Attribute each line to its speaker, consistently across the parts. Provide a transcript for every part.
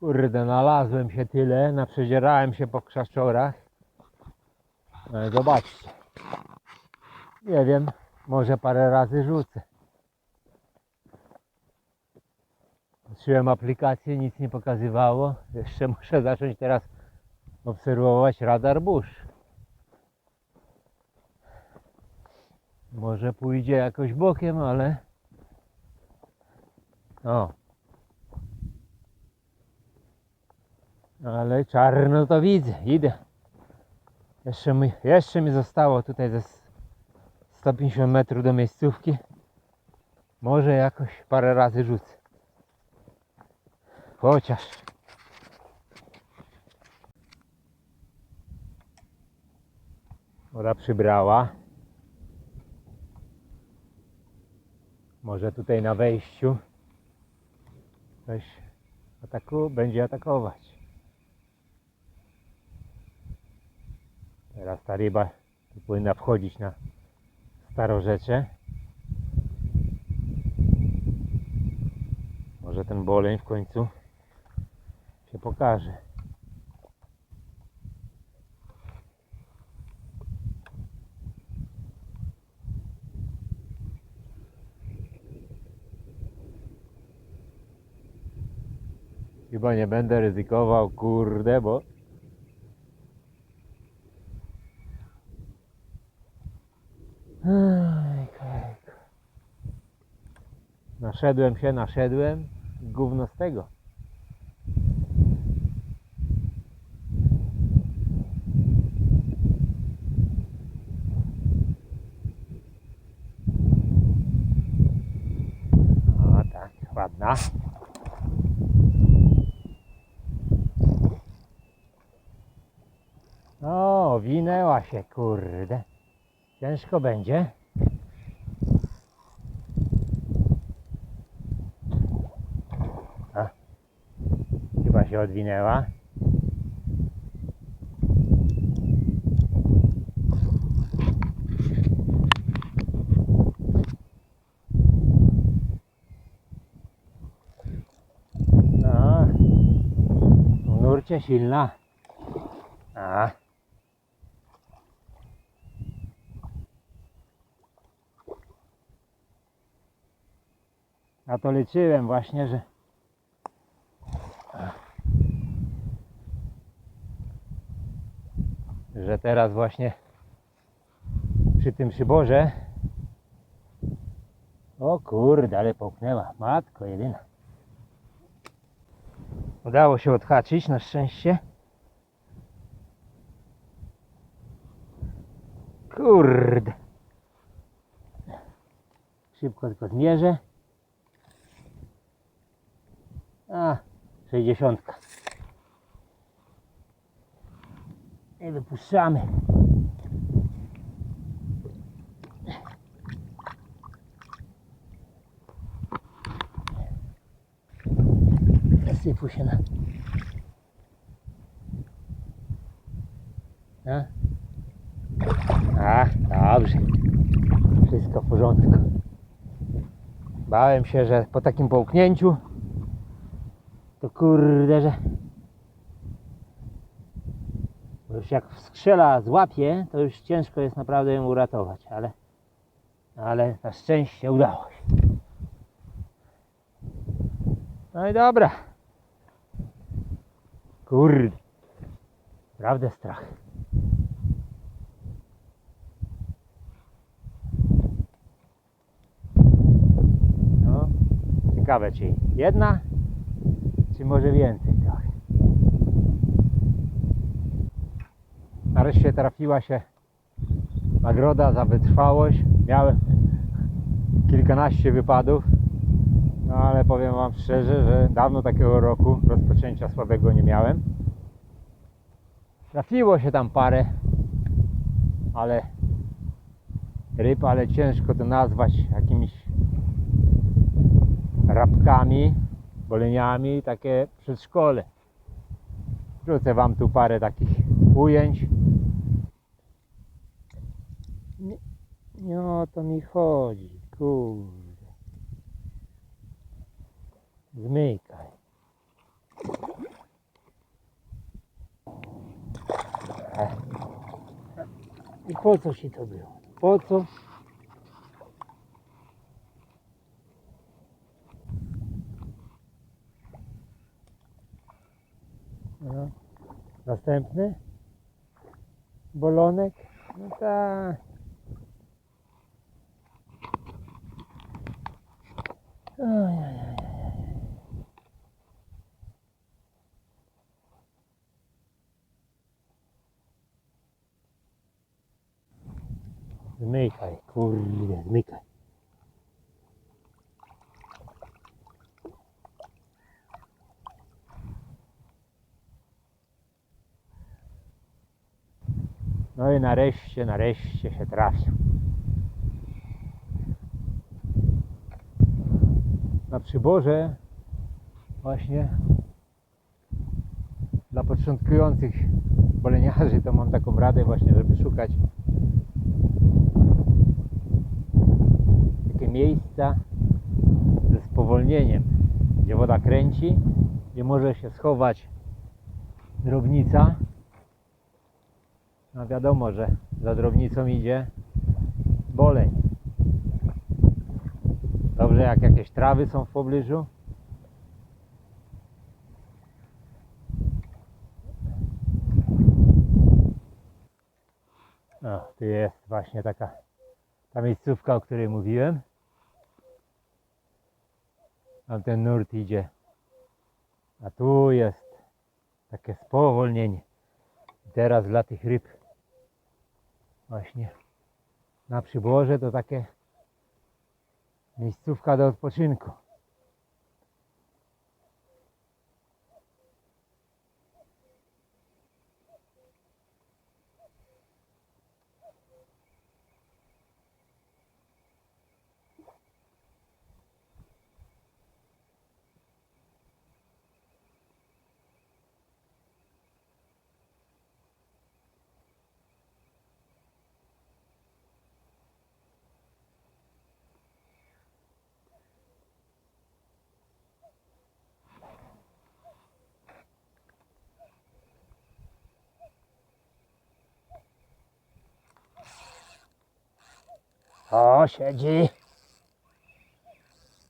Speaker 1: Kurde, nalazłem się tyle, naprzedzierałem się po krzaszczorach. No zobaczcie. Nie wiem, może parę razy rzucę. Patrzyłem aplikację, nic nie pokazywało. Jeszcze muszę zacząć teraz obserwować radar burz. Może pójdzie jakoś bokiem, ale... O. Ale czarno to widzę, idę. Jeszcze mi, jeszcze mi zostało tutaj ze s- 150 metrów do miejscówki. Może jakoś parę razy rzucę. Chociaż. Woda przybrała. Może tutaj na wejściu coś ataku, będzie atakować. Teraz ta ryba tu powinna wchodzić na starorzecze. Może ten boleń w końcu się pokaże. Chyba nie będę ryzykował, kurde, bo. Naszedłem się, naszedłem. Gówno z tego. O tak, ładna. O, winęła się, kurde. Ciężko będzie. A, chyba się odwinęła. No, nurcie. A. Na to liczyłem właśnie, że że teraz właśnie przy tym przyborze o kurde, ale połknęła. Matko jedyna. Udało się odhaczyć na szczęście. Kurde. Szybko tylko zmierzę. A, 60. I wypuszczamy. Zasypu się na. A? A, dobrze. Wszystko w porządku. Bałem się, że po takim połknięciu kurde, że bo już jak skrzela złapie, to już ciężko jest naprawdę ją uratować, ale ale na szczęście udało się. No i dobra. Kurde. Naprawdę strach. No, ciekawe czy jedna, czy może więcej trochę. Nareszcie trafiła się nagroda za wytrwałość. Miałem kilkanaście wypadów, no ale powiem Wam szczerze, że dawno takiego roku rozpoczęcia słabego nie miałem. Trafiło się tam parę, ale ryb, ale ciężko to nazwać jakimiś rabkami, boleniami, takie przedszkole. Wrzucę Wam tu parę takich ujęć. Nie, Nie o to mi chodzi, kurde. Zmykaj. Ech. I po co ci to było? Po co? No. Następny? Bolonek? No tak. Zmykaj, kurde, zmykaj. No i nareszcie, nareszcie się trafił. Na przyborze właśnie dla początkujących boleniarzy to mam taką radę właśnie, żeby szukać takie miejsca ze spowolnieniem, gdzie woda kręci, gdzie może się schować drobnica. No wiadomo, że za drobnicą idzie boleń. Dobrze, jak jakieś trawy są w pobliżu. No, tu jest właśnie taka ta miejscówka, o której mówiłem. Tam ten nurt idzie. A tu jest takie spowolnienie. Teraz dla tych ryb właśnie na przyborze to takie miejscówka do odpoczynku. Siedzi.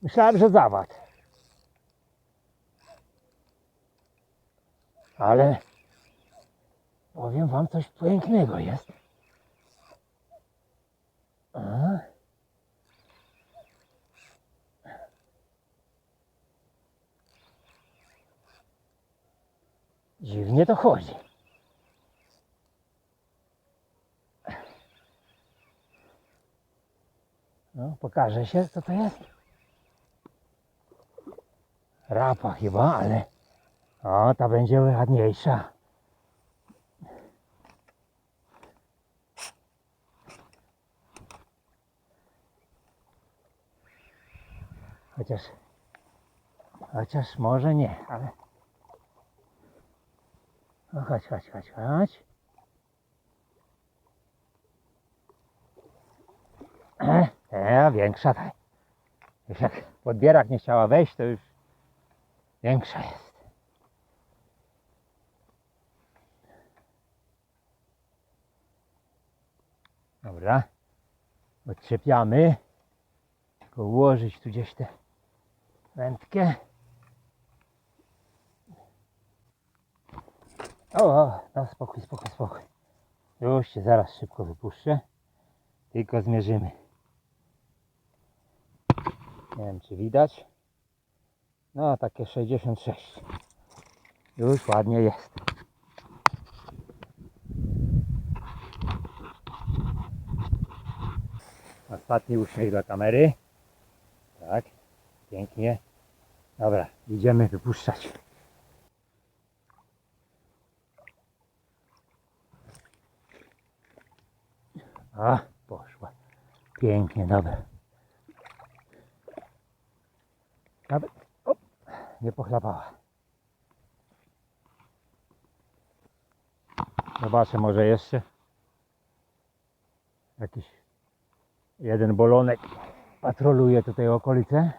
Speaker 1: Myślałem, że zawad. Ale powiem wam coś pięknego jest. A? Dziwnie to chodzi. No, pokaże się, co to jest. Rapa chyba, ale o, ta będzie ładniejsza. Chociaż, chociaż może nie, ale no chodź, chodź, chodź, chodź. E, e, większa ta. Już jak podbierak nie chciała wejść, to już większa jest. Dobra. Odczepiamy. Tylko ułożyć tu gdzieś tę wędkę. O, o, no spokój, spokój, spokój. Już się zaraz szybko wypuszczę. Tylko zmierzymy. Nie wiem czy widać. No takie 66. Już ładnie jest. Ostatni uśmiech dla kamery. Tak, pięknie. Dobra, idziemy wypuszczać. A, poszła. Pięknie, dobra. Nawet op, nie pochlapała. Zobaczę może jeszcze jakiś Jeden bolonek patroluje tutaj okolice.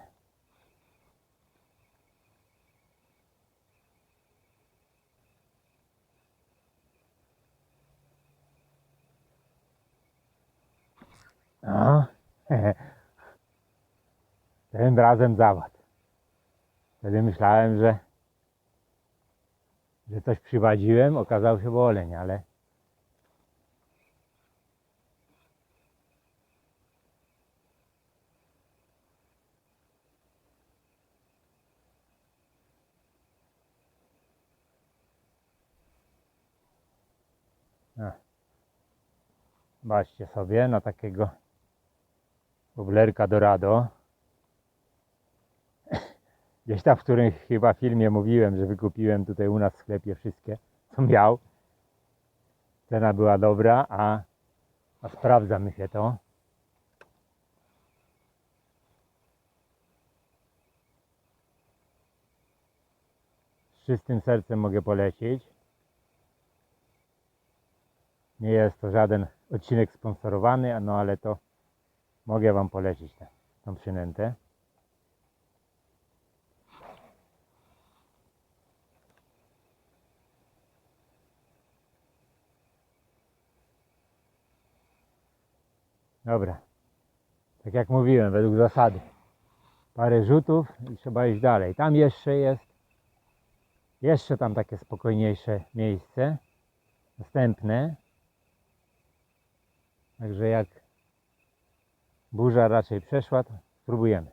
Speaker 1: No. Tym razem zawad. Wtedy myślałem, że, że coś przywadziłem, okazał się boleń, ale. Baczcie sobie na takiego woblerka Dorado. Gdzieś tam w którym chyba filmie mówiłem, że wykupiłem tutaj u nas w sklepie wszystkie, co miał. Cena była dobra, a, a sprawdza mi się to. Z czystym sercem mogę polecić. Nie jest to żaden odcinek sponsorowany, no ale to mogę Wam polecić tę, tą przynętę. Dobra. Tak jak mówiłem, według zasady. Parę rzutów i trzeba iść dalej. Tam jeszcze jest. Jeszcze tam takie spokojniejsze miejsce. Następne. Także jak burza raczej przeszła, to spróbujemy.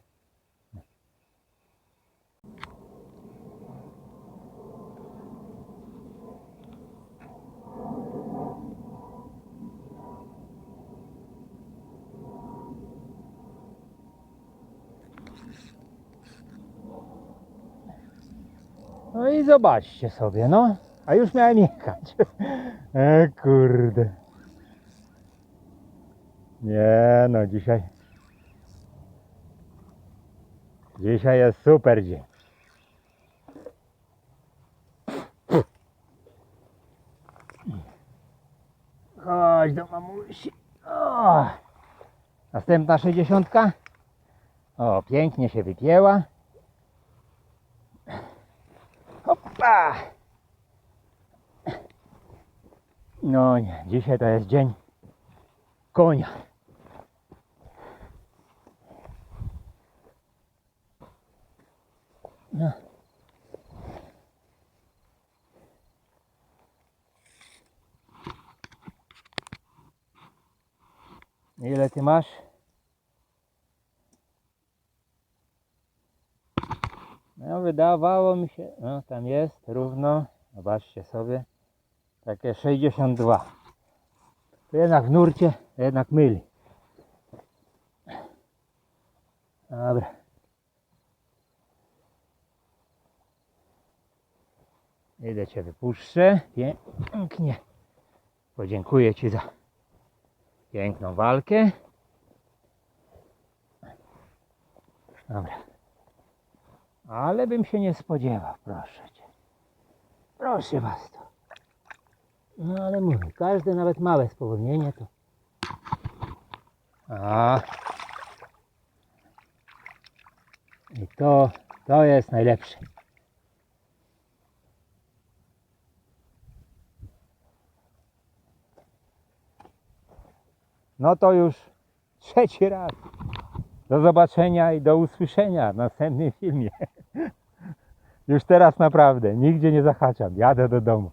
Speaker 1: No i zobaczcie sobie, no. A już miałem jechać. E kurde. Nie no, dzisiaj. Dzisiaj jest super dzień. Chodź do mamusi. O! Następna sześćdziesiątka. O, pięknie się wypięła. Hopa! No nie, dzisiaj to jest dzień konia. No. Ile ty masz? No wydawało mi się, no tam jest równo, zobaczcie sobie, takie 62. To jednak w nurcie, jednak myli. Dobra. Idę Cię wypuszczę. Pięknie. Podziękuję Ci za piękną walkę. Dobra. Ale bym się nie spodziewał, proszę Cię. Proszę Was to. No ale mówię, każde nawet małe spowolnienie to. A. I to, to jest najlepsze. No to już trzeci raz. Do zobaczenia i do usłyszenia w następnym filmie. Już teraz naprawdę nigdzie nie zahaczam. Jadę do domu.